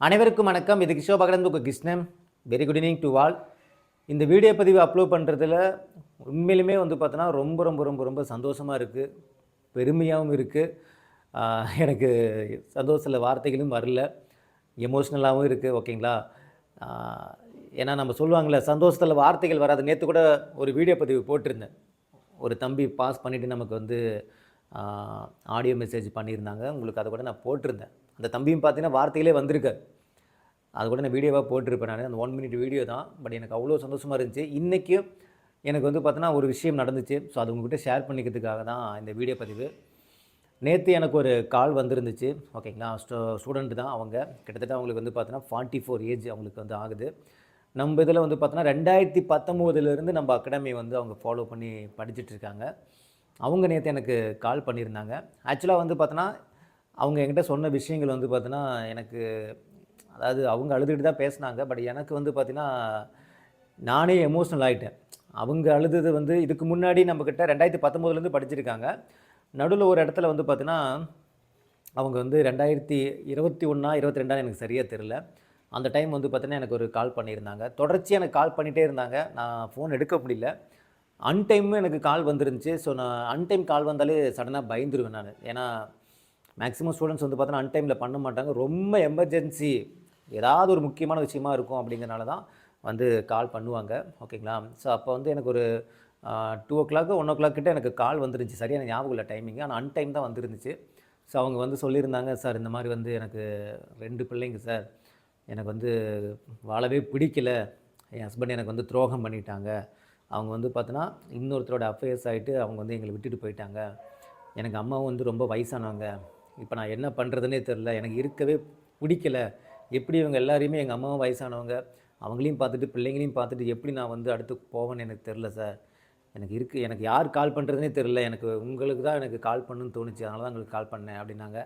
அனைவருக்கும் வணக்கம். இது கிஷோ பகலந்து உங்கள் Krishnan. Very good evening to all இந்த வீடியோ பதிவு அப்லோட் பண்ணுறதுல உண்மையிலுமே வந்து பார்த்தோன்னா ரொம்ப ரொம்ப ரொம்ப ரொம்ப சந்தோஷமாக இருக்குது பெருமையாகவும் இருக்குது எனக்கு சந்தோஷத்தில் வார்த்தைகளும் வரல. எமோஷ்னலாகவும் இருக்குது ஓகேங்களா? ஏன்னா நம்ம சொல்லுவாங்கள்ல சந்தோஷத்தில் வார்த்தைகள் வராது. நேற்று கூட ஒரு வீடியோ பதிவு போட்டிருந்தேன். ஒரு தம்பி பாஸ் பண்ணிவிட்டு நமக்கு வந்து ஆடியோ மெசேஜ் பண்ணியிருந்தாங்க. உங்களுக்கு அதை கூட நான் போட்டிருந்தேன். அந்த தம்பியும் பார்த்தீங்கன்னா வார்த்தையிலே வந்திருக்காரு. அது கூட நான் வீடியோவாக போட்டிருப்பேன் நான். அந்த ஒன் மினிட் வீடியோ தான். பட் எனக்கு அவ்வளோ சந்தோஷமாக இருந்துச்சு. இன்றைக்கும் எனக்கு வந்து பார்த்தோன்னா ஒரு விஷயம் நடந்துச்சு. ஸோ அது உங்ககிட்ட ஷேர் பண்ணிக்கிறதுக்காக தான் இந்த வீடியோ பதிவு. நேற்று எனக்கு ஒரு கால் வந்திருந்துச்சு. ஓகேங்களா ஸ்டூ ஸ்டூடெண்ட் தான் அவங்க. கிட்டத்தட்ட அவங்களுக்கு வந்து பார்த்தோன்னா ஃபார்ட்டி ஃபோர் ஏஜ் அவங்களுக்கு வந்து ஆகுது. நம்ம இதில் வந்து பார்த்தோன்னா ரெண்டாயிரத்தி பத்தொம்போதுலேருந்து நம்ம அகாடமி வந்து அவங்க ஃபாலோ பண்ணி படிச்சுட்ருக்காங்க அவங்க நேற்று எனக்கு கால் பண்ணியிருந்தாங்க. ஆக்சுவலாக வந்து பார்த்தோன்னா அவங்க என்கிட்ட சொன்ன விஷயங்கள் வந்து பார்த்தீங்கன்னா எனக்கு அதாவது அவங்க அழுதுகிட்டு தான் பேசுனாங்க. பட் எனக்கு வந்து பார்த்தீங்கன்னா நானே எமோஷ்னல் ஆகிட்டேன் அவங்க அழுதது வந்து இதுக்கு முன்னாடி நம்மக்கிட்ட ரெண்டாயிரத்தி பத்தொம்போதுலேருந்து படிச்சிருக்காங்க. நடுவில் ஒரு இடத்துல வந்து பார்த்தீங்கன்னா அவங்க வந்து ரெண்டாயிரத்தி இருபத்தி ஒன்றா இருபத்தி ரெண்டான்னு எனக்கு சரியாக தெரில அந்த டைம் வந்து பார்த்தீங்கன்னா எனக்கு ஒரு கால் பண்ணியிருந்தாங்க. தொடர்ச்சியாக எனக்கு கால் பண்ணிகிட்டே இருந்தாங்க. நான் ஃபோன் எடுக்க முடியல. அன்டைமும் எனக்கு கால் வந்துருந்துச்சு. ஸோ நான் அன்டைம் கால் வந்தாலே சடனாக பயந்துருவேன் நான். ஏன்னா மேக்ஸிமம் ஸ்டூடெண்ட்ஸ் வந்து பார்த்தோன்னா அன்டைமில் பண்ண மாட்டாங்க. ரொம்ப எமர்ஜென்சி ஏதாவது ஒரு முக்கியமான விஷயமா இருக்கும் அப்படிங்கிறனால தான் வந்து கால் பண்ணுவாங்க. ஓகேங்களா ஸோ அப்போ வந்து எனக்கு ஒரு two o'clock one o'clock கிட்ட எனக்கு கால் வந்துருந்துச்சு. சரியான ஞாபகம் இல்லை டைமிங் ஆனால் அன்டைம் தான் வந்துருந்துச்சு. ஸோ அவங்க வந்து சொல்லியிருந்தாங்க சார் இந்த மாதிரி வந்து எனக்கு ரெண்டு பிள்ளைங்க சார். எனக்கு வந்து வாழவே பிடிக்கல. என் ஹஸ்பண்ட் எனக்கு வந்து துரோகம் பண்ணிட்டாங்க. அவங்க வந்து பார்த்தோன்னா இன்னொருத்தரோட அஃபேர்ஸ் ஆகிட்டு அவங்க வந்து எங்களை விட்டுட்டு போயிட்டாங்க. எனக்கு அம்மாவும் வந்து ரொம்ப வயசானவங்க. இப்போ நான் என்ன பண்ணுறதுனே தெரில எனக்கு இருக்கவே பிடிக்கல. எப்படி இவங்க எல்லாரையுமே எங்கள் அம்மாவும் வயசானவங்க அவங்களையும் பார்த்துட்டு பிள்ளைங்களையும் பார்த்துட்டு எப்படி நான் வந்து அடுத்து போவேன்னு எனக்கு தெரில சார். எனக்கு இருக்குது எனக்கு யார் கால் பண்ணுறதுனே தெரில. எனக்கு உங்களுக்கு தான் எனக்கு கால் பண்ணுன்னு தோணுச்சு அதனால தான் உங்களுக்கு கால் பண்ணேன் அப்படின்னாங்க.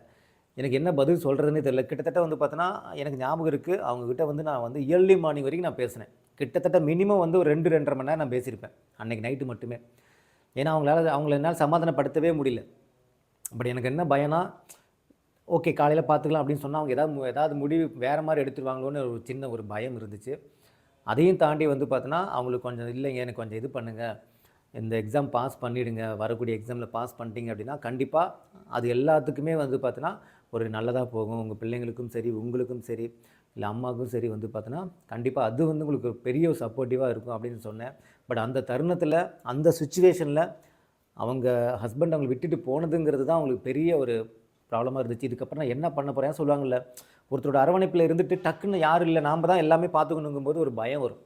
எனக்கு என்ன பதில் சொல்கிறதுனே தெரில. கிட்டத்தட்ட வந்து பார்த்தோன்னா எனக்கு ஞாபகம் இருக்குது அவங்கக்கிட்ட வந்து நான் வந்து இயர்லி மார்னிங் வரைக்கும் நான் பேசினேன். கிட்டத்தட்ட மினிமம் வந்து ஒரு ரெண்டு ரெண்டரை மணி நேரம் நான் பேசியிருப்பேன். அன்றைக்கி நைட்டு மட்டுமே. ஏன்னா அவங்களால அவங்கள என்னால் சமாதானப்படுத்தவே முடியல. பட் எனக்கு என்ன பயம்னா ஓகே காலையில் பார்த்துக்கலாம் அப்படின்னு சொன்னால் அவங்க ஏதாவது ஏதாவது முடிவு வேறு மாதிரி எடுத்துருவாங்களோன்னு ஒரு சின்ன ஒரு பயம் இருந்துச்சு. அதையும் தாண்டி வந்து பார்த்தோன்னா அவங்களுக்கு கொஞ்சம் இல்லைங்க எனக்கு கொஞ்சம் இது பண்ணுங்கள் இந்த எக்ஸாம் பாஸ் பண்ணிவிடுங்க வரக்கூடிய எக்ஸாமில் பாஸ் பண்ணிட்டீங்க அப்படின்னா கண்டிப்பாக அது எல்லாத்துக்குமே வந்து பார்த்தோன்னா ஒரு நல்லதாக போகும். உங்கள் பிள்ளைங்களுக்கும் சரி உங்களுக்கும் சரி இல்லை அம்மாவுக்கும் சரி வந்து பார்த்தோன்னா கண்டிப்பாக அது வந்து உங்களுக்கு ஒரு பெரிய சப்போர்ட்டிவாக இருக்கும் அப்படின்னு சொன்னேன். பட் அந்த தருணத்தில் அந்த சுச்சுவேஷனில் அவங்க ஹஸ்பண்ட் அவங்களை விட்டுட்டு போனதுங்கிறது தான் அவங்களுக்கு பெரிய ஒரு ப்ராப்ளமாக இருந்துச்சு. இதுக்கப்புறம் நான் என்ன பண்ண போகிறேன் சொல்லுவாங்கல்ல ஒருத்தரோட அரவணைப்பில் இருந்துட்டு டக்குன்னு யாரும் இல்லை நாம் தான் எல்லாமே பார்த்துக்கணுங்கும்போது ஒரு பயம் வரும்.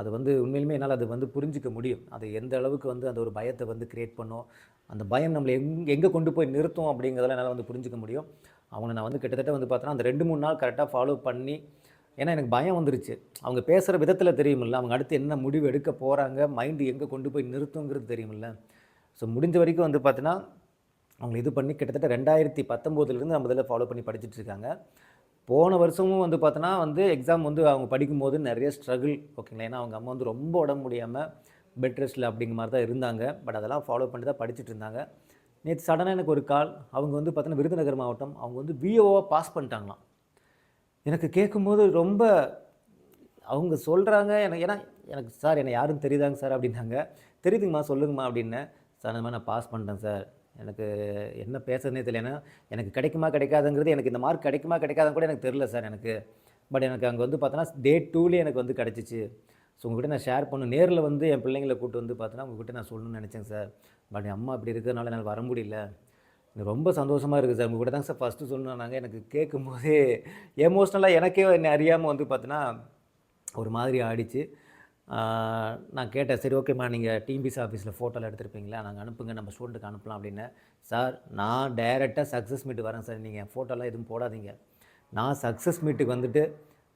அது வந்து உண்மையிலுமே என்னால் அது வந்து புரிஞ்சிக்க முடியும். அது எந்த அளவுக்கு வந்து அந்த ஒரு பயத்தை வந்து கிரியேட் பண்ணும் அந்த பயம் நம்மளை எங் எங்கே கொண்டு போய் நிறுத்தும் அப்படிங்கிறதெல்லாம் என்னால் வந்து புரிஞ்சிக்க முடியும். அவங்கள நான் வந்து கிட்டத்தட்ட வந்து பார்த்தோன்னா அந்த ரெண்டு மூணு நாள் கரெக்டாக ஃபாலோ பண்ணி ஏன்னா எனக்கு பயம் வந்துருச்சு. அவங்க பேசுகிற விதத்தில் தெரியுமில்ல அவங்க அடுத்து என்ன முடிவு எடுக்க போகிறாங்க மைண்டு எங்கே கொண்டு போய் நிறுத்துங்கிறது தெரியுமில்ல. ஸோ முடிஞ்ச வரைக்கும் வந்து பார்த்தீங்கன்னா அவங்க இது பண்ணி கிட்டத்தட்ட ரெண்டாயிரத்தி பத்தொம்போதுலேருந்து நம்ம இதில் ஃபாலோ பண்ணி படிச்சுட்டு இருக்காங்க போன வருஷமும் வந்து பார்த்தோன்னா வந்து எக்ஸாம் வந்து அவங்க படிக்கும்போது நிறைய ஸ்ட்ரகிள் ஓகேங்களா ஏன்னா அவங்க அம்மா வந்து ரொம்ப உடம்பு முடியாமல் பெட் ரெஸ்ட்டில் அப்படிங்கிற மாதிரி தான் இருந்தாங்க. பட் அதெல்லாம் ஃபாலோ பண்ணி தான் படிச்சுட்டு இருந்தாங்க. நேற்று சடனாக எனக்கு ஒரு கால் அவங்க வந்து பார்த்தோன்னா விருதுநகர் மாவட்டம். அவங்க வந்து விஓவாக பாஸ் பண்ணிட்டாங்களாம். எனக்கு கேட்கும்போது ரொம்ப அவங்க சொல்கிறாங்க எனக்கு ஏன்னா எனக்கு சார் என்னை யாரும் தெரியுதாங்க சார்? அப்படின்னாங்க. தெரியுதுங்கம்மா சொல்லுங்கம்மா அப்படின்னேன். சார் அந்த மாதிரி நான் பாஸ் பண்ணிட்டேன் சார். எனக்கு என்ன பேசுறதுனே தெரியல. ஏன்னா எனக்கு கிடைக்குமா கிடைக்காதுங்கிறது எனக்கு இந்த மார்க் கிடைக்குமா கிடைக்காதுன்னு கூட எனக்கு தெரில சார் எனக்கு. பட் எனக்கு அங்கே வந்து பார்த்தோன்னா டே டூலேயே எனக்கு வந்து கிடச்சிச்சு. ஸோ உங்கள்கிட்ட நான் ஷேர் பண்ண நேரில் வந்து என் பிள்ளைங்களை கூப்பிட்டு வந்து பார்த்தோன்னா உங்ககிட்ட நான் சொல்லணும்னு நினச்சேன் சார். பட் என் அம்மா அப்படி இருக்கிறதுனால என்னால் வர முடியல. எனக்கு ரொம்ப சந்தோஷமாக இருக்குது சார். உங்ககிட்ட தாங்க சார் ஃபஸ்ட்டு சொன்னாங்க எனக்கு கேட்கும்போதே எமோஷ்னலாக எனக்கே என்னை அறியாமல் வந்து பார்த்தோன்னா ஒரு மாதிரி ஆடிச்சு நான் கேட்டேன் சரி ஓகேம்மா நீங்கள் டிபிசி ஆஃபீஸில் ஃபோட்டோலாம் எடுத்திருப்பீங்களா? நாங்கள் அனுப்புங்க நம்ம ஸ்டூடெண்ட்டுக்கு அனுப்பலாம் அப்படின்னு. சார் நான் டைரெக்டாக சக்ஸஸ் மீட் வரேன் சார். நீங்கள் ஃபோட்டோலாம் எதுவும் போடாதீங்க. நான் சக்ஸஸ் மீட்டுக்கு வந்துட்டு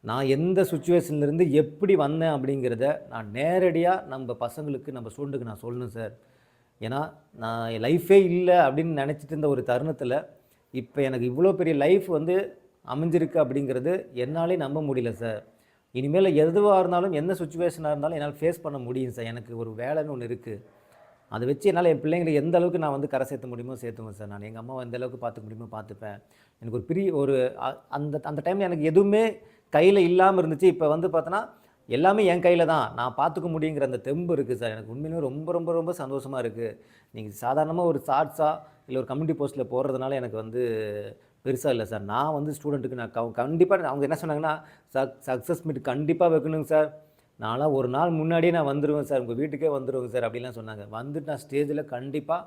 நான் எந்த சுச்சுவேஷன்லேருந்து எப்படி வந்தேன் அப்படிங்கிறத நான் நேரடியாக நம்ம பசங்களுக்கு நம்ம ஸ்டூடெண்ட்டுக்கு நான் சொல்லணும் சார். ஏன்னா நான் லைஃபே இல்லை அப்படின்னு நினச்சிட்டு இருந்த ஒரு தருணத்தில் இப்போ எனக்கு இவ்வளோ பெரிய லைஃப் வந்து அமைஞ்சிருக்கு அப்படிங்கிறது என்னாலே நம்ப முடியல சார். இனிமேல் எதுவாக இருந்தாலும் எந்த சுச்சுவேஷனாக இருந்தாலும் என்னால் ஃபேஸ் பண்ண முடியும் சார். எனக்கு ஒரு வேலைன்னு ஒன்று இருக்குது அதை வச்சு என்னால் என் பிள்ளைங்களை எந்த அளவுக்கு நான் வந்து கரை சேர்த்த முடியுமோ சேர்த்துவேன் சார். நான் எங்கள் அம்மாவை எந்த அளவுக்கு பார்த்துக்க முடியுமோ பார்த்துப்பேன். எனக்கு ஒரு பெரிய ஒரு அ- அந்த அந்த டைமில் எனக்கு எதுவுமே கையில் இல்லாமல் இருந்துச்சு. இப்போ வந்து பார்த்தோன்னா எல்லாமே என் கையில் தான். நான் பார்த்துக்க முடியுங்கிற அந்த தெம்பு இருக்குது சார். எனக்கு உண்மையிலேயே ரொம்ப ரொம்ப ரொம்ப சந்தோஷமாக இருக்குது நீங்கள் சாதாரணமாக ஒரு ஷார்ட்ஸாக இல்லை ஒரு கம்யூனிட்டி போஸ்ட்டில் போடுறதுனால எனக்கு வந்து பெருசாக இல்லை சார். நான் வந்து ஸ்டூடெண்ட்டுக்கு நான் கண்டிப்பாக அவங்க என்ன சொன்னாங்கன்னா சக் சக்ஸஸ் மீட் கண்டிப்பாக வைக்கணுங்க சார். நான்லாம் ஒரு நாள் முன்னாடியே நான் வந்துடுவேன் சார். உங்கள் வீட்டுக்கே வந்துடுவேங்க சார். அப்படிலாம் சொன்னாங்க. வந்துட்டு நான் ஸ்டேஜில் கண்டிப்பாக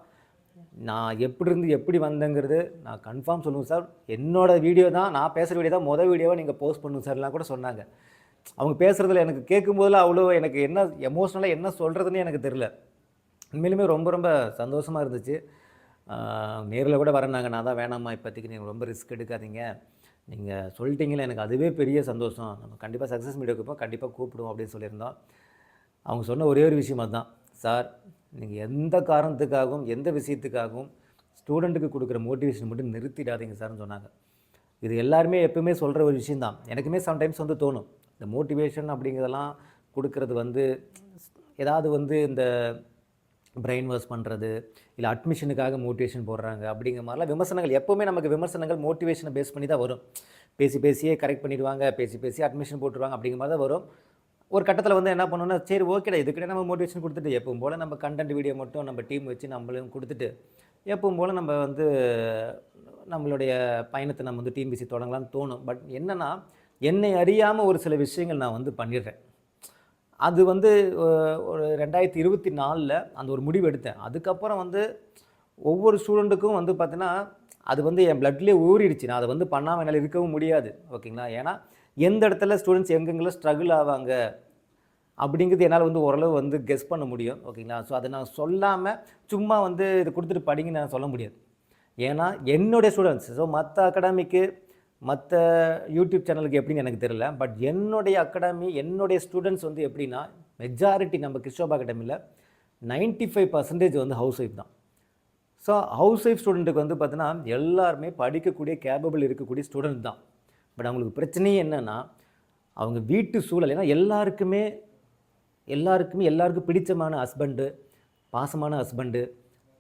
நான் எப்படி இருந்து எப்படி வந்தேங்கிறது நான் கன்ஃபார்ம் சொல்லுவேன் சார். என்னோட வீடியோ தான் நான் பேசுகிற வீடியோ தான் மொதல் வீடியோவை நீங்கள் போஸ்ட் பண்ணுங்க சார்லாம் கூட சொன்னாங்க. அவங்க பேசுகிறதுல எனக்கு கேட்கும்போதெல்லாம் அவ்வளோ எனக்கு என்ன எமோஷ்னலாக என்ன சொல்கிறதுன்னு எனக்கு தெரில உண்மையிலுமே ரொம்ப ரொம்ப சந்தோஷமாக இருந்துச்சு. நேரில் கூட வரேன்னாங்க நான் தான் வேணாம்மா இப்போதைக்கு நீங்கள் ரொம்ப ரிஸ்க் எடுக்காதீங்க. நீங்கள் சொல்லிட்டீங்களே எனக்கு அதுவே பெரிய சந்தோஷம். நம்ம கண்டிப்பாக சக்ஸஸ் மீடியாவுக்கு இப்போ கண்டிப்பாக கூப்பிடுவோம் அப்படின்னு சொல்லியிருந்தோம். அவங்க சொன்ன ஒரே ஒரு விஷயம் அதுதான். சார் நீங்கள் எந்த காரணத்துக்காகவும் எந்த விஷயத்துக்காகவும் ஸ்டூடெண்ட்டுக்கு கொடுக்குற மோட்டிவேஷன் மட்டும் நிறுத்திடாதீங்க சார்னு சொன்னாங்க. இது எல்லாருமே எப்பவுமே சொல்கிற ஒரு விஷயந்தான் எனக்குமே சம்டைம்ஸ் வந்து தோணும். இந்த மோட்டிவேஷன் அப்படிங்கிறதெல்லாம் கொடுக்கறது வந்து ஏதாவது வந்து இந்த பிரெயின் வாஷ் பண்ணுறது இல்லை அட்மிஷனுக்காக மோட்டிவேஷன் போடுறாங்க அப்படிங்கிற மாதிரிலாம் விமர்சனங்கள் எப்போவுமே நமக்கு விமர்சனங்கள் மோட்டிவேஷனை பேஸ் பண்ணி தான் வரும். பேசி பேசியே கரெக்ட் பண்ணிடுவாங்க பேசி பேசி அட்மிஷன் போட்டுருவாங்க அப்படிங்கிற மாதிரி தான் வரும். ஒரு கட்டத்தில் வந்து என்ன பண்ணணும்னா சரி ஓகேடா இதுக்கிட்டே நம்ம மோட்டிவேஷன் கொடுத்துட்டு எப்பவும் போல் நம்ம கண்டென்ட் வீடியோ மட்டும் நம்ம டீம் வச்சு நம்மளும் கொடுத்துட்டு எப்பவும் போல் நம்ம வந்து நம்மளுடைய பயணத்தை நம்ம வந்து டீம் பிசி தொடங்கலாம்னு தோணும். பட் என்னென்னா என்னை அறியாமல் ஒரு சில விஷயங்கள் நான் வந்து பண்ணிடுறேன். அது வந்து ஒரு ரெண்டாயிரத்தி இருபத்தி நாலில் அந்த ஒரு முடிவு எடுத்தேன். அதுக்கப்புறம் வந்து ஒவ்வொரு ஸ்டூடெண்ட்டுக்கும் வந்து பார்த்தீங்கன்னா அது வந்து என் பிளட்லேயே ஊறிடுச்சு. நான் அதை வந்து பண்ணாமல் என்னால் இருக்கவும் முடியாது. ஓகேங்களா? ஏன்னா எந்த இடத்துல ஸ்டூடெண்ட்ஸ் எங்கெங்கெல்லாம் ஸ்ட்ரகிள் ஆவாங்க அப்படிங்கிறது என்னால் வந்து ஓரளவு வந்து கெஸ் பண்ண முடியும். ஓகேங்களா? ஸோ அதை நான் சொல்லாமல் சும்மா வந்து இதை கொடுத்துட்டு படிங்கன்னு நான் சொல்ல முடியாது. ஏன்னா என்னுடைய ஸ்டூடெண்ட்ஸ் ஸோ மற்ற அகாடமிக்கு மற்ற யூடியூப் சேனலுக்கு எப்படின்னு எனக்கு தெரியல பட் என்னுடைய அகாடமி என்னுடைய ஸ்டூடெண்ட்ஸ் வந்து எப்படின்னா மெஜாரிட்டி நம்ம கிறிஸ்டோபா அகாடமியில் 95% ஃபைவ் பர்சன்டேஜ் வந்து ஹவுஸ் ஒய்ஃப் தான். ஸோ ஹவுஸ் ஒய்ஃப் ஸ்டூடெண்ட்டுக்கு வந்து பார்த்தீங்கன்னா எல்லாருமே படிக்கக்கூடிய கேபபிள் இருக்கக்கூடிய ஸ்டூடெண்ட் தான். பட் அவங்களுக்கு பிரச்சனையே என்னென்னா அவங்க வீட்டு சூழல் ஏன்னா எல்லாருக்குமே எல்லாருக்குமே எல்லாருக்கும் பிடிச்சமான ஹஸ்பண்டு பாசமான ஹஸ்பண்டு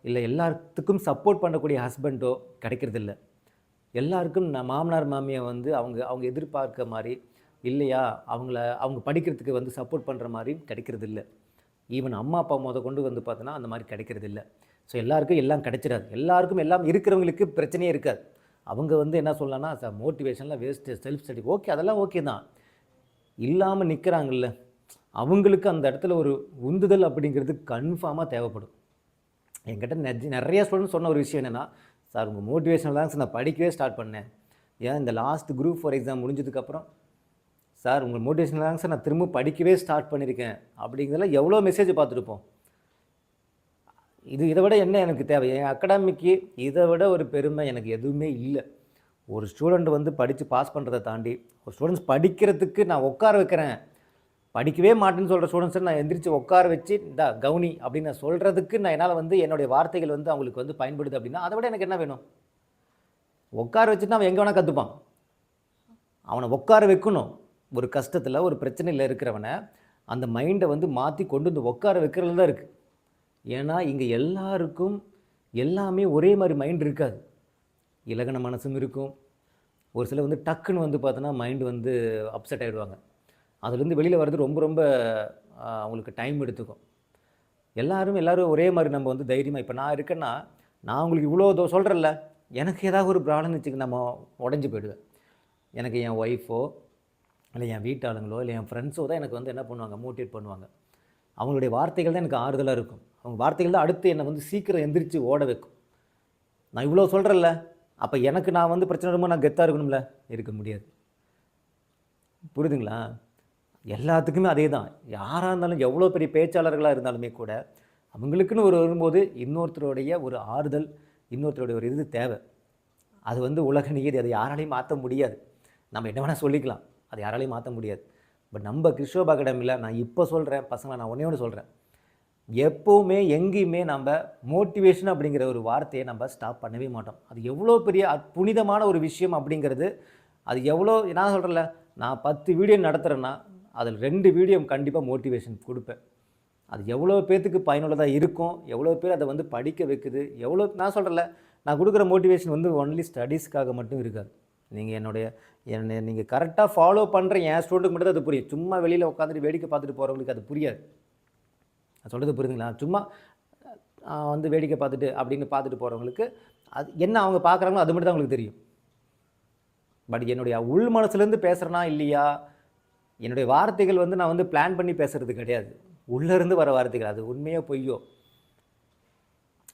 இல்லை எல்லாத்துக்கும் சப்போர்ட் பண்ணக்கூடிய ஹஸ்பண்டோ கிடைக்கிறதில்ல. எல்லாருக்கும் நான் மாமனார் மாமியை வந்து அவங்க அவங்க எதிர்பார்க்க மாதிரி இல்லையா? அவங்கள அவங்க படிக்கிறதுக்கு வந்து சப்போர்ட் பண்ணுற மாதிரி கிடைக்கிறது இல்லை ஈவன் அம்மா அப்பா முத கொண்டு வந்து பார்த்தோன்னா அந்த மாதிரி கிடைக்கிறது இல்லை ஸோ எல்லாருக்கும் எல்லாம் கிடைச்சிடாது. எல்லாருக்கும் எல்லாம் இருக்கிறவங்களுக்கு பிரச்சனையே இருக்காது. அவங்க வந்து என்ன சொல்லலாம்னா சார் மோட்டிவேஷன்லாம் வேஸ்ட்டு செல்ஃப் ஸ்டடி ஓகே அதெல்லாம் ஓகே தான். இல்லாமல் நிற்கிறாங்கல்ல அவங்களுக்கு அந்த இடத்துல ஒரு உந்துதல் அப்படிங்கிறது கன்ஃபார்மாக தேவைப்படும். என்கிட்ட நெஜ நிறைய ஸ்டூடெண்ட் சொன்ன ஒரு விஷயம் என்னென்னா சார் உங்கள் மோட்டிவேஷனில் தான் சார் நான் படிக்கவே ஸ்டார்ட் பண்ணேன். ஏன் இந்த லாஸ்ட் குரூப் ஃபார் எக்ஸாம் முடிஞ்சதுக்கப்புறம்? சார் உங்கள் மோட்டிவேஷனல் தாங்க சார் நான் திரும்ப படிக்கவே ஸ்டார்ட் பண்ணியிருக்கேன் அப்படிங்கிறதெல்லாம் எவ்வளோ மெசேஜ் பார்த்துருப்போம்? இது இதை விட என்ன எனக்கு தேவை? என் அகாடமிக்கு இதை விட ஒரு பெருமை எனக்கு எதுவுமே இல்லை. ஒரு ஸ்டூடெண்ட் வந்து படித்து பாஸ் பண்ணுறதை தாண்டி ஒரு ஸ்டூடெண்ட்ஸ் படிக்கிறதுக்கு நான் உட்கார வைக்கிறேன். படிக்கவே மாட்டேன்னு சொல்கிற ஸ்டூடெண்ட்ஸை நான் எந்திரிச்சு உட்கார வச்சு இந்த கவுனி அப்படின்னு நான் சொல்கிறதுக்கு நான் என்னால் வந்து என்னுடைய வார்த்தைகள் வந்து அவங்களுக்கு வந்து பயன்படுது அப்படின்னா அதை விட எனக்கு என்ன வேணும்? உட்கார வச்சுட்டு அவன் எங்கே வேணால் கற்றுப்பான் அவனை உட்கார வைக்கணும். ஒரு கஷ்டத்தில் ஒரு பிரச்சனையில் இருக்கிறவனை அந்த மைண்டை வந்து மாற்றி கொண்டு வந்து உட்கார வைக்கிறது தான் இருக்குது ஏன்னா இங்கே எல்லாருக்கும் எல்லாமே ஒரே மாதிரி மைண்ட் இருக்காது. இலகன மனசும் இருக்கும். ஒரு சிலர் வந்து டக்குன்னு வந்து பார்த்தோன்னா மைண்டு வந்து அப்செட் ஆகிடுவாங்க அதுலேருந்து வெளியில் வர்றது ரொம்ப ரொம்ப அவங்களுக்கு டைம் எடுத்துக்கும். எல்லாரும் எல்லாரும் ஒரே மாதிரி நம்ம வந்து தைரியமாக இப்போ நான் இருக்கேன்னா நான் உங்களுக்கு இவ்வளோ தோ சொல்கிறேன்ல எனக்கு ஏதாவது ஒரு ப்ராப்ளம் வச்சுக்க நம்ம உடஞ்சி போயிடுவேன். எனக்கு என் ஒய்ஃபோ இல்லை என் வீட்டாளுங்களோ இல்லை என் ஃப்ரெண்ட்ஸோ தான் எனக்கு வந்து என்ன பண்ணுவாங்க மோட்டிவேட் பண்ணுவாங்க. அவங்களுடைய வார்த்தைகள் தான் எனக்கு ஆறுதலாக இருக்கும். அவங்க வார்த்தைகள் தான் அடுத்து என்னை வந்து சீக்கிரம் எந்திரிச்சு ஓட வைக்கும். நான் இவ்வளோ சொல்கிறேன்ல அப்போ எனக்கு நான் வந்து பிரச்சனை ரொம்ப நான் கெத்தாக இருக்கணும்ல? இருக்க முடியாது. புரியுதுங்களா? எல்லாத்துக்குமே அதே தான். யாராக இருந்தாலும் எவ்வளோ பெரிய பேச்சாளர்களாக இருந்தாலுமே கூட அவங்களுக்குன்னு ஒரு வரும்போது இன்னொருத்தருடைய ஒரு ஆறுதல் இன்னொருத்தருடைய ஒரு இது தேவை. அது வந்து உலக நீதி அதை யாராலையும் மாற்ற முடியாது. நம்ம என்ன வேணால் சொல்லிக்கலாம். அதை யாராலையும் மாற்ற முடியாது. பட் நம்ம கிருஷ்ணோபா அகாடமியில் நான் இப்போ சொல்கிறேன் பசங்களை நான் ஒன்றே ஒன்று சொல்கிறேன் எப்போவுமே எங்கேயுமே நம்ம மோட்டிவேஷன் அப்படிங்கிற ஒரு வார்த்தையை நம்ம ஸ்டாப் பண்ணவே மாட்டோம். அது எவ்வளோ பெரிய புனிதமான ஒரு விஷயம் அப்படிங்கிறது அது எவ்வளோ நான் சொல்கிறேன்ல நான் பத்து வீடியோ நடத்துகிறேன்னா அதில் ரெண்டு வீடியோ கண்டிப்பாக மோட்டிவேஷன் கொடுப்பேன். அது எவ்வளோ பேர்த்துக்கு பயனுள்ளதாக இருக்கும் எவ்வளோ பேர் அதை வந்து படிக்க வைக்குது எவ்வளோ நான் சொல்கிறல நான் கொடுக்குற மோட்டிவேஷன் வந்து ஒன்லி ஸ்டடீஸ்க்காக மட்டும் இருக்காது. நீங்கள் என்னுடைய என்னை நீங்கள் கரெக்டாக ஃபாலோ பண்ணுற என் ஸ்டூடெண்ட்டுக்கு மட்டும் தான் அது புரியும். சும்மா வெளியில் உட்காந்துட்டு வேடிக்கை பார்த்துட்டு போகிறவங்களுக்கு அது புரியாது. நான் சொல்கிறது புரியுதுங்களா சும்மா வந்து வேடிக்கை பார்த்துட்டு அப்படின்னு பார்த்துட்டு போகிறவங்களுக்கு அது என்ன அவங்க பார்க்குறாங்களோ அது மட்டும் தான் அவங்களுக்கு தெரியும். பட் என்னுடைய உள் மனசுலேருந்து பேசுகிறேனா இல்லையா? என்னுடைய வார்த்தைகள் வந்து நான் வந்து பிளான் பண்ணி பேசுகிறது கிடையாது. உள்ளேருந்து வர வார்த்தைகள் அது உண்மையோ பொய்யோ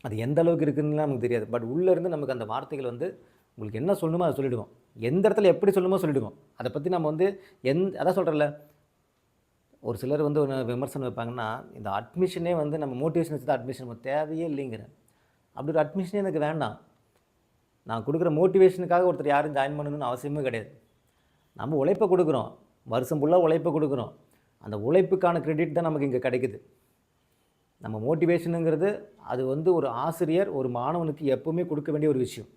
அது எந்த அளவுக்கு இருக்குதுன்னு நமக்கு தெரியாது. பட் உள்ளேருந்து நமக்கு அந்த வார்த்தைகள் வந்து உங்களுக்கு என்ன சொல்லணுமோ அதை சொல்லிவிடுவோம் எந்த இடத்துல எப்படி சொல்லணுமோ சொல்லிவிடுவோம் அதை பற்றி நம்ம வந்து எந் அதான் சொல்கிறல ஒரு சிலர் வந்து ஒரு விமர்சனம் வைப்பாங்கன்னா இந்த அட்மிஷனே வந்து நம்ம மோட்டிவேஷன் வச்சு தான் அட்மிஷன் நம்ம தேவையே இல்லைங்கிறேன் அப்படி ஒரு அட்மிஷனே எனக்கு வேண்டாம். நான் கொடுக்குற மோட்டிவேஷனுக்காக ஒருத்தர் யாரும் ஜாயின் பண்ணணும்னு அவசியமே கிடையாது. நம்ம உழைப்பை கொடுக்குறோம். வருஷம் ஃபுல்லாக உழைப்பை கொடுக்குறோம். அந்த உழைப்புக்கான கிரெடிட் தான் நமக்கு இங்கே கிடைக்குது. நம்ம மோட்டிவேஷனுங்கிறது அது வந்து ஒரு ஆசிரியர் ஒரு மாணவனுக்கு எப்பவுமே கொடுக்க வேண்டிய ஒரு விஷயம்.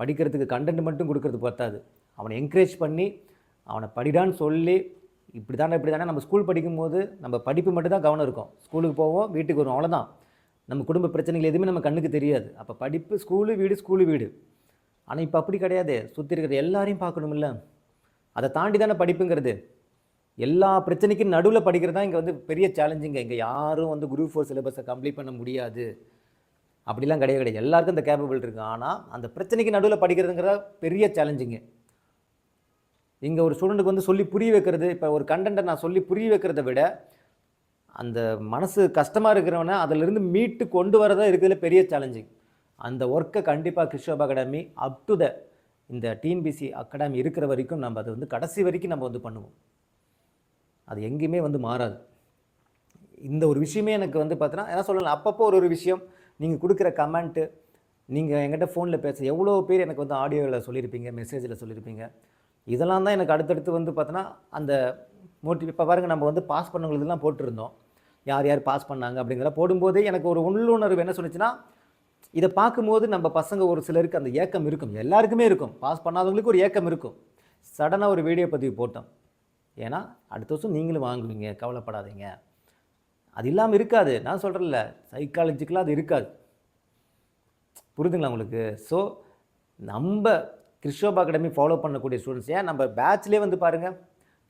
படிக்கிறதுக்கு கண்டென்ட் மட்டும் கொடுக்கறது பத்தாது. அவனை என்கரேஜ் பண்ணி அவனை படிடான்னு சொல்லி இப்படி தானே இப்படி தானே நம்ம ஸ்கூல் படிக்கும்போது நம்ம படிப்பு மட்டும் தான் கவனம் இருக்கும். ஸ்கூலுக்கு போவோம் வீட்டுக்கு வரும் அவ்வளோதான் நம்ம குடும்ப பிரச்சனைகள் எதுவுமே நம்ம கண்ணுக்கு தெரியாது. அப்போ படிப்பு ஸ்கூலு வீடு ஸ்கூலு வீடு. ஆனால் இப்போ அப்படி கிடையாது. சுற்றி இருக்கிற எல்லாரையும் பார்க்கணுமில்ல அதை தாண்டி தானே படிப்புங்கிறது? எல்லா பிரச்சனைக்கும் நடுவில் படிக்கிறது தான் இங்கே வந்து பெரிய சேலஞ்சிங்க இங்கே யாரும் வந்து குரூப் ஃபோர் சிலபஸை கம்ப்ளீட் பண்ண முடியாது. அப்படிலாம் கிடையாது கிடையாது. எல்லாருக்கும் இந்த கேப்பபிள் இருக்குது ஆனால் அந்த பிரச்சனைக்கு நடுவில் படிக்கிறதுங்கிறத பெரிய சேலஞ்சிங்க இங்கே ஒரு ஸ்டூடெண்ட்டுக்கு வந்து சொல்லி புரிய வைக்கிறது இப்போ ஒரு கண்டென்ட்டை நான் சொல்லி புரிய வைக்கிறத விட அந்த மனசு கஷ்டமாக இருக்கிறவனை அதிலிருந்து மீட்டு கொண்டு வரதான் இருக்கிறதுல பெரிய சேலஞ்சிங் அந்த ஒர்க்கை கண்டிப்பாக கிஷோப் அகாடமி அப் டு த இந்த டிஎன்பிசி அகாடமி இருக்கிற வரைக்கும் நம்ம அதை வந்து கடைசி வரைக்கும் நம்ம வந்து பண்ணுவோம். அது எங்கேயுமே வந்து மாறாது. இந்த ஒரு விஷயமே எனக்கு வந்து பார்த்தீங்கன்னா என்ன சொல்லலாம் அப்பப்போ ஒரு ஒரு விஷயம் நீங்கள் கொடுக்குற கமெண்ட்டு நீங்கள் என்கிட்ட ஃபோனில் பேச எவ்வளோ பேர் எனக்கு வந்து ஆடியோவில் சொல்லியிருப்பீங்க மெசேஜில் சொல்லியிருப்பீங்க இதெல்லாம் தான் எனக்கு அடுத்தடுத்து வந்து பார்த்தோன்னா அந்த மோட்டிவ் இப்போ பாருங்கள் நம்ம வந்து பாஸ் பண்ணவங்களுக்குலாம் போட்டிருந்தோம். யார் யார் பாஸ் பண்ணாங்க அப்படிங்கிற போடும்போதே எனக்கு ஒரு உள்ளுணர்வு என்ன சொன்னிச்சுன்னா இதை பார்க்கும்போது நம்ம பசங்க ஒரு சிலருக்கு அந்த ஏக்கம் இருக்கும். எல்லாருக்குமே இருக்கும். பாஸ் பண்ணாதவங்களுக்கு ஒரு ஏக்கம் இருக்கும். சடனாக ஒரு வீடியோ பதிவு போட்டோம். ஏன்னா அடுத்த வருஷம் நீங்களும் வாங்குவீங்க. கவலைப்படாதீங்க. அது இல்லாமல் இருக்காது. நான் சொல்கிறேன்ல சைக்காலஜிக்கலாக அது இருக்காது. புரிதுங்களா உங்களுக்கு? ஸோ நம்ம கிறிஸ்டோபா அகாடமி ஃபாலோ பண்ணக்கூடிய ஸ்டூடெண்ட்ஸ் ஏன்? நம்ம பேட்ச்லேயே வந்து பாருங்கள்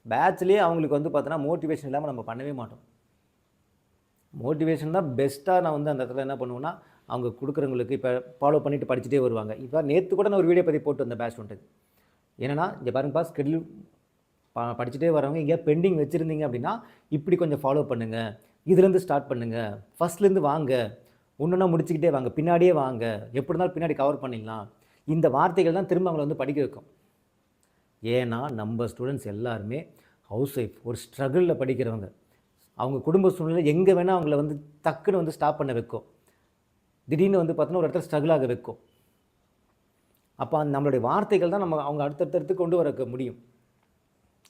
பேட்ச்லேயே அவங்களுக்கு வந்து பார்த்தோன்னா மோட்டிவேஷன் இல்லாமல் நம்ம பண்ணவே மாட்டோம். மோட்டிவேஷன் தான் பெஸ்ட்டாக நான் வந்து அந்த இடத்துல என்ன பண்ணுவேன்னா அவங்க கொடுக்குறவங்களுக்கு இப்போ ஃபாலோ பண்ணிட்டு படிச்சுட்டே வருவாங்க. இப்போ நேற்று கூட நான் ஒரு வீடியோ பற்றி போட்டு வந்தேன் பேட்ச் வந்துட்டு என்னென்னா இங்கே பாருங்கப்பா ஸ்கெடியூல் ப படிச்சுட்டே வரவங்க எங்கேயா பெண்டிங் வச்சுருந்தீங்க அப்படின்னா இப்படி கொஞ்சம் ஃபாலோ பண்ணுங்கள் இதுலேருந்து ஸ்டார்ட் பண்ணுங்கள் ஃபஸ்ட்லேருந்து வாங்க. ஒன்றுனா முடிச்சுக்கிட்டே வாங்க. பின்னாடியே வாங்க. எப்படி இருந்தாலும் பின்னாடி கவர் பண்ணிடலாம். இந்த வார்த்தைகள் தான் திரும்ப அவங்கள வந்து படிக்க வைக்கும். ஏன்னா நம்ம ஸ்டூடெண்ட்ஸ் எல்லாருமே ஹவுஸ் ஒய்ஃப் ஒரு ஸ்ட்ரகிளில் படிக்கிறவங்க. அவங்க குடும்ப சூழ்நிலை எங்கே வேணால் அவங்கள வந்து டக்குன்னு வந்து ஸ்டாப் பண்ண வைக்கும். திடீர்னு வந்து பார்த்தோன்னா ஒரு இடத்துல ஸ்ட்ரகிள் ஆக வைக்கும். அப்போ அந்த நம்மளுடைய வார்த்தைகள் தான் நம்ம அவங்க அடுத்தடுத்து கொண்டு வர முடியும்.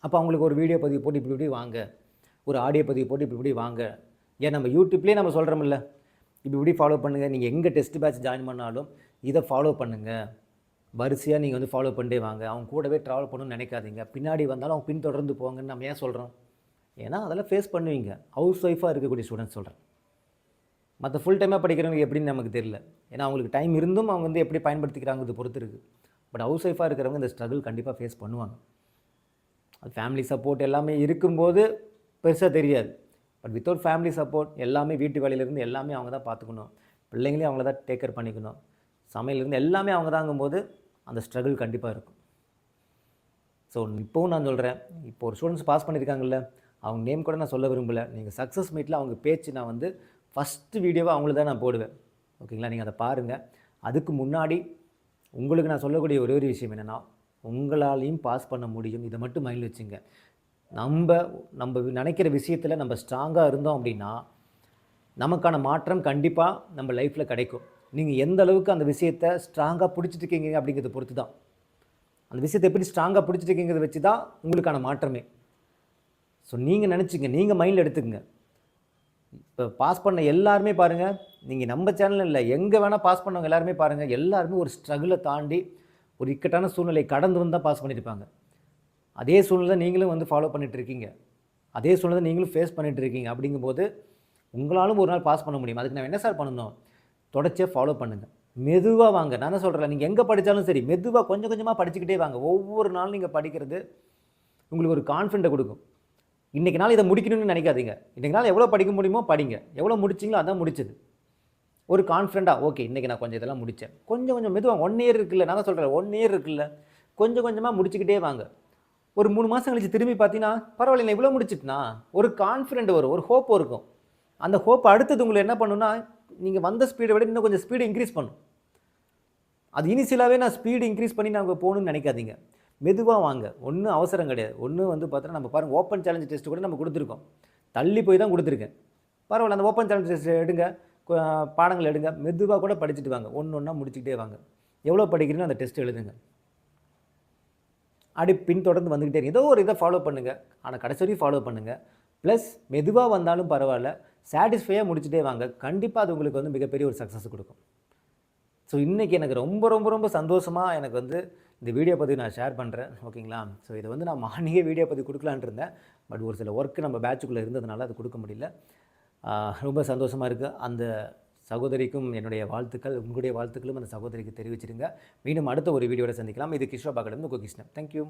அப்போ அவங்களுக்கு ஒரு வீடியோ பதிவு போட்டு இப்படி இப்படி வாங்க ஒரு ஆடியோ பதிவு போட்டு இப்படி இப்படி வாங்க. ஏன் நம்ம யூடியூப்லேயே நம்ம சொல்கிறோமில்ல இப்படி இப்படி ஃபாலோ பண்ணுங்கள் நீங்கள் எங்கே டெஸ்ட் பேட்ச் ஜாயின் பண்ணாலும் இதை ஃபாலோ பண்ணுங்கள் வரிசையாக நீங்கள் வந்து ஃபாலோ பண்ணிட்டே வாங்க. அவங்க கூடவே ட்ராவல் பண்ணணும்னு நினைக்காதீங்க. பின்னாடி வந்தாலும் அவங்க பின்தொடர்ந்து போங்கன்னு நம்ம ஏன் சொல்கிறோம் ஏன்னா அதெல்லாம் ஃபேஸ் பண்ணுவீங்க. ஹவுஸ் ஒய்ஃபாக இருக்கக்கூடிய ஸ்டூடெண்ட்ஸ் சொல்கிறேன் மற்ற ஃபுல் டைமாக படிக்கிறவங்க எப்படின்னு நமக்கு தெரியல. ஏன்னா அவங்களுக்கு டைம் இருந்தும் அவங்க வந்து எப்படி பயன்படுத்திக்கிறாங்கிறது பொறுத்து இருக்குது பட் ஹவுஸ் ஒய்ஃபாக இருக்கிறவங்க இந்த ஸ்ட்ரகிள் கண்டிப்பாக ஃபேஸ் பண்ணுவாங்க. அது ஃபேமிலி சப்போர்ட் எல்லாமே இருக்கும்போது பெருசாக தெரியாது. பட் வித்தவுட் ஃபேமிலி சப்போர்ட் எல்லாமே வீட்டு வேலையிலேருந்து எல்லாமே அவங்க தான் பார்த்துக்கணும். பிள்ளைங்களையும் அவங்கள தான் டேக் கேர் பண்ணிக்கணும். சமையலேருந்து எல்லாமே அவங்க தாங்கும்போது அந்த ஸ்ட்ரகிள் கண்டிப்பாக இருக்கும். ஸோ இப்போவும் நான் சொல்கிறேன் இப்போ ஒரு ஸ்டூடெண்ட்ஸ் பாஸ் பண்ணியிருக்காங்கல்ல அவங்க நேம் கூட நான் சொல்ல விரும்பலை. நீங்கள் சக்ஸஸ் மீட்டில் அவங்க பேச்சு நான் வந்து ஃபஸ்ட்டு வீடியோவை அவங்களுக்கு தான் நான் போடுவேன். ஓகேங்களா நீங்கள் அதை பாருங்கள் அதுக்கு முன்னாடி உங்களுக்கு நான் சொல்லக்கூடிய ஒரே ஒரு விஷயம் என்னென்னா உங்களாலையும் பாஸ் பண்ண முடியும். இதை மட்டும் மைண்டில் வச்சுங்க. நம்ம நம்ம நினைக்கிற விஷயத்தில் நம்ம ஸ்ட்ராங்காக இருந்தோம் அப்படின்னா நமக்கான மாற்றம் கண்டிப்பாக நம்ம லைஃப்பில் கிடைக்கும். நீங்கள் எந்த அளவுக்கு அந்த விஷயத்தை ஸ்ட்ராங்காக பிடிச்சிட்டு இருக்கீங்க அப்படிங்கிறத பொறுத்து தான் அந்த விஷயத்தை எப்படி ஸ்ட்ராங்காக பிடிச்சிட்டு இருக்கீங்கிறத வச்சு தான் உங்களுக்கான மாற்றமே. ஸோ நீங்கள் நினச்சிங்க. நீங்கள் மைண்டில் எடுத்துக்கங்க. இப்போ பாஸ் பண்ண எல்லாருமே பாருங்கள் நீங்கள் நம்ம சேனல் இல்லை எங்கே வேணால் பாஸ் பண்ணவங்க எல்லாருமே பாருங்கள் எல்லாருமே ஒரு ஸ்ட்ரகிளை தாண்டி ஒரு இக்கட்டான சூழ்நிலை கடந்து வந்து தான் பாஸ் பண்ணியிருப்பாங்க அதே சூழ்நிலை நீங்களும் வந்து ஃபாலோ பண்ணிகிட்ருக்கீங்க இருக்கீங்க. அதே சூழ்நிலை நீங்களும் ஃபேஸ் பண்ணிகிட்டு இருக்கீங்க. அப்படிங்கும்போது உங்களாலும் ஒரு நாள் பாஸ் பண்ண முடியும். அதுக்கு நான் என்ன சார் பண்ணணும்? தொடர்ச்சியாக ஃபாலோ பண்ணுங்கள் மெதுவாக வாங்க. நான் என்ன சொல்கிறேன் நீங்கள் எங்கே படித்தாலும் சரி மெதுவாக கொஞ்சம் கொஞ்சமாக படிச்சுக்கிட்டே வாங்க. ஒவ்வொரு நாளும் நீங்கள் படிக்கிறது உங்களுக்கு ஒரு கான்ஃபிடென்ட்டை கொடுக்கும். இன்றைக்கி நாள் இதை முடிக்கணும்னு நினைக்காதீங்க. இன்றைக்கி நாள் எவ்வளோ படிக்க முடியுமோ படிங்க. எவ்வளோ முடிச்சிங்களோ அதான் முடிச்சது. ஒரு கான்ஃபிடண்ட்டாக ஓகே இன்றைக்கி நான் கொஞ்சம் இதெல்லாம் முடித்தேன் கொஞ்சம் கொஞ்சம் மெதுவாக ஒன் இயர் இருக்குல்ல நான் தான் சொல்கிறேன் ஒன் இயர் இருக்குல்ல. கொஞ்சம் கொஞ்சமாக முடிச்சுக்கிட்டே வாங்க. ஒரு மூணு மாதம் கழிச்சு திரும்பி பார்த்தீங்கன்னா பரவாயில்ல இவ்வளோ முடிச்சிட்டுனா? ஒரு கான்ஃபிடென்ட் வரும் ஒரு ஹோப் இருக்கும். அந்த ஹோப் அடுத்தது உங்களை என்ன பண்ணுன்னா நீங்கள் வந்த ஸ்பீடை விட இன்னும் கொஞ்சம் ஸ்பீடு இன்க்ரீஸ் பண்ணும். அது இனிஷியலாகவே நான் ஸ்பீடு இன்க்ரீஸ் பண்ணி நாங்கள் போகணும்னு நினைக்காதீங்க. மெதுவாக வாங்க. ஒன்றும் அவசரம் கிடையாது. ஒன்று வந்து பார்த்தோன்னா நம்ம பாருங்கள் ஓப்பன் சேலஞ்ச் டெஸ்ட் கூட நம்ம கொடுத்துருக்கோம். தள்ளி போய் தான் கொடுத்துருக்கேன். பரவாயில்ல அந்த ஓப்பன் சேலஞ்ச் டெஸ்ட் எடுங்க. பாடங்கள் எடுங்க. மெதுவாக கூட படிச்சுட்டு வாங்க. ஒன்று ஒன்றா முடிச்சுக்கிட்டே வாங்க. எவ்வளோ படிக்கிறீங்களோ அந்த டெஸ்ட் எழுதுங்க. அப்படி பின்தொடர்ந்து வந்துக்கிட்டே ஏதோ ஒரு இதை ஃபாலோ பண்ணுங்கள் ஆனால் கடைசி வரையும் ஃபாலோ பண்ணுங்கள் ப்ளஸ் மெதுவாக வந்தாலும் பரவாயில்ல. சாட்டிஸ்ஃபையாக முடிச்சுட்டே வாங்க. கண்டிப்பாக அது உங்களுக்கு வந்து மிகப்பெரிய ஒரு சக்ஸஸ் கொடுக்கும். ஸோ இன்றைக்கி எனக்கு ரொம்ப ரொம்ப ரொம்ப சந்தோஷமாக எனக்கு வந்து இந்த வீடியோ பதிவு நான் ஷேர் பண்ணுறேன் ஓகேங்களா ஸோ இதை வந்து நான் மார்னிங்கே வீடியோ பதிவு கொடுக்கலான்ட்டு இருந்தேன். பட் ஒரு சில ஒர்க்கு நம்ம பேட்சுக்குள்ளே இருந்ததுனால அது கொடுக்க முடியல. ரொம்ப சந்தோஷமாக இருக்குது அந்த சகோதரிக்கும் என்னுடைய வாழ்த்துக்கள் உங்களுடைய வாழ்த்துக்களும் அந்த சகோதரிக்கு தெரிவிச்சிருங்க. மீண்டும் அடுத்த ஒரு வீடியோவில் சந்திக்கலாம். இது கிஷோபா கடந்து கிருஷ்ணன். தேங்க்யூ